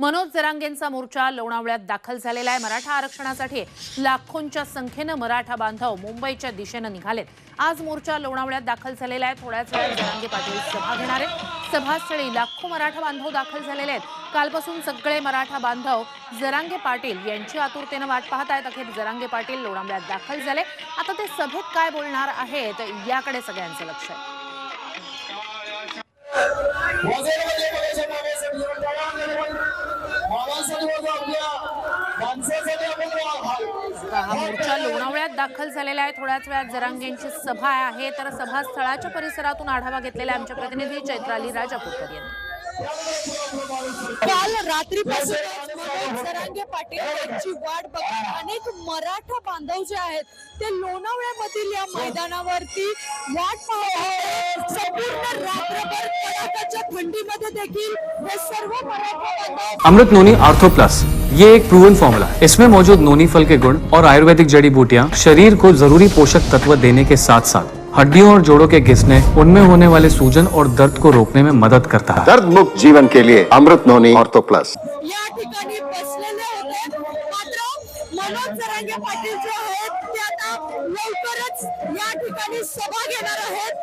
मनोज जरांगेंचा मोर्चा लोणावळ्यात दाखल झालेला आहे. मराठा आरक्षणासाठी लाखोंच्या संख्येनं मराठा बांधव मुंबईच्या दिशेनं निघालेत. आज मोर्चा लोणावळ्यात दाखल झालेला आहे. थोड्याच वेळात जरांगे पाटील सभा घेणार आहेत. सभास्थळी लाखो मराठा बांधव दाखल झालेले आहेत. कालपासून सगळे मराठा बांधव जरांगे पाटील यांची आतुरतेनं वाट पाहत आहेत. अखेर जरांगे पाटील लोणावळ्यात दाखल झाले. आता ते सभेत काय बोलणार आहेत याकडे सगळ्यांचं लक्ष आहे. हा- हा मोर्चा लोणावळ्यात दाखल झालेला आहे. थोड्याच वेळात जरांगेंची सभा आहे. तर सभास्थळाच्या परिसरातून आढावा घेतलेला आहे आमच्या प्रतिनिधी चैत्राली राजापूरकर यांनी. काल रात्रीपासून पाटील यांची वाट बघत अनेक मराठा बांधव जे आहेत ते लोणावळ्यामधील या मैदानावरती वाट पाहत संपूर्ण रात्रभर कडाक्याच्या थंडीमध्ये देखील हे सर्व मराठा बांधव अमृत नोनी आर्थो प्लस ये एक प्रूवन फॉर्मूला है। इसमें मौजूद नोनी फल के गुण और आयुर्वेदिक जड़ी बूटियाँ शरीर को ज़रूरी पोषक तत्व देने के साथ साथ हड्डियों और जोड़ों के घिसने उनमें होने वाले सूजन और दर्द को रोकने में मदद करता है। दर्द मुक्त जीवन के लिए अमृत नोनी ऑर्थो प्लस या ठिकाणी मनोज जरांगे पाटील जे आहेत. ते आता लवकरच या ठिकाणी सभा घेणार आहेत.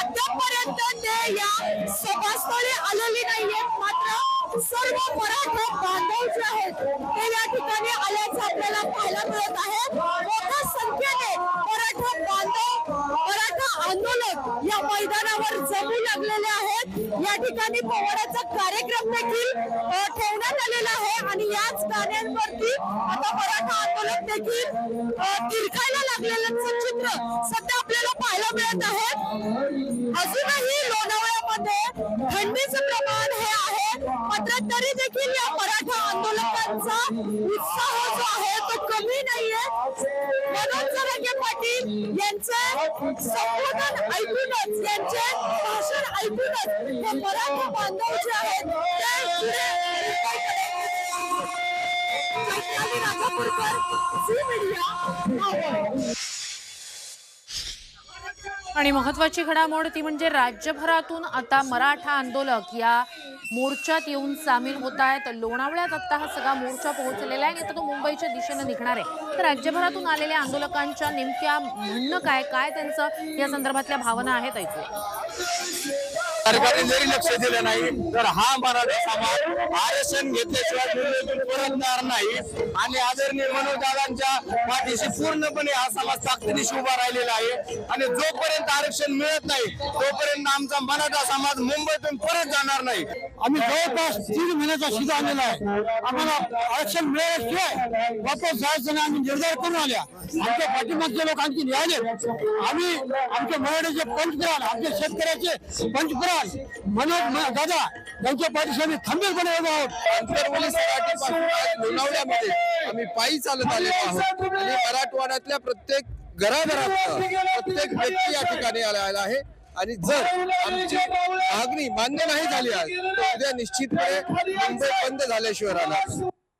आतापर्यंत ते या सभास्थळी आलेली नाहीये. मात्र सर्व मराठा बांधव जे आहेत. ते या ठिकाणी आल्याचं आपल्याला पाहायला मिळत आहे. मोठ्या संख्येने मराठा बांधव मराठा आंदोलक या मैदानावर जमू लागलेले आहेत. या ठिकाणी पोवाड्याचा कार्यक्रम देखील ठेवण्यात आलेला आहे. आणि याच गाण्यांवरती आता मराठा देखील तिरकायला लागलेलं चित्र सध्या आपल्याला पाहायला मिळत आहे. अजूनही लोणावळ्यामध्ये थंडीचं प्रमाण हे आहे. मात्र तरी देखील या मराठा आंदोलकांचा उत्साह जो आहे तो कमी नाहीये. मनोज जरांगे पाटील यांचे संबोधन ऐकूनच यांचे भाषण ऐकूनच हे मराठा बांधव जे आहेत ते आणि महत्वाची घडामोड ती म्हणजे राज्यभरातून आता मराठा आंदोलक या मोर्चात येऊन सामील होत आहेत लोणावळ्यात आता हा सगळा मोर्चा पोहोचलेला आहे आणि तो मुंबईच्या दिशेनं निघणार आहे. तर राज्यभरातून आलेल्या आंदोलकांच्या नेमक्या म्हणणं काय? काय त्यांचं या संदर्भातल्या भावना आहेत ऐकूया. सरकारने जरी लक्ष दिलं नाही तर हा मराठा समाज आरक्षण घेतल्याशिवाय मुंबईतून परतणार नाही. आणि आदरणीय मनोजदादांच्या पाठीशी पूर्णपणे हा समाज ताकदीशी उभा राहिलेला आहे. आणि जोपर्यंत आरक्षण मिळत नाही तोपर्यंत आमचा मराठा समाज मुंबईतून परत जाणार नाही. आम्ही जवळपास तीन महिन्याचा शिजा आलेला आहे. आम्हाला आरक्षण मिळाल्याशिवाय वापस जायचं नाही. आम्ही निर्धार करून आल्या. आमच्या पाठीमागचे लोक आणखी निघाले आम्ही आमच्या मराठीचे पंचपुराण आमचे शेतकऱ्याचे पंचपुराण मनोज दादा यांच्या पाठीशी आम्ही खंबीरपणे उभे आहोत. लोणावळ्यामध्ये आम्ही पायी चालत आलेलो आहोत. आणि मराठवाड्यातल्या प्रत्येक घराघरात प्रत्येक व्यक्ती या ठिकाणी आलेला आहे. आणि जर आमची मागणी मान्य नाही झाली आज तर उद्या निश्चितपणे मुंबई बंद झाल्याशिवाय राहणार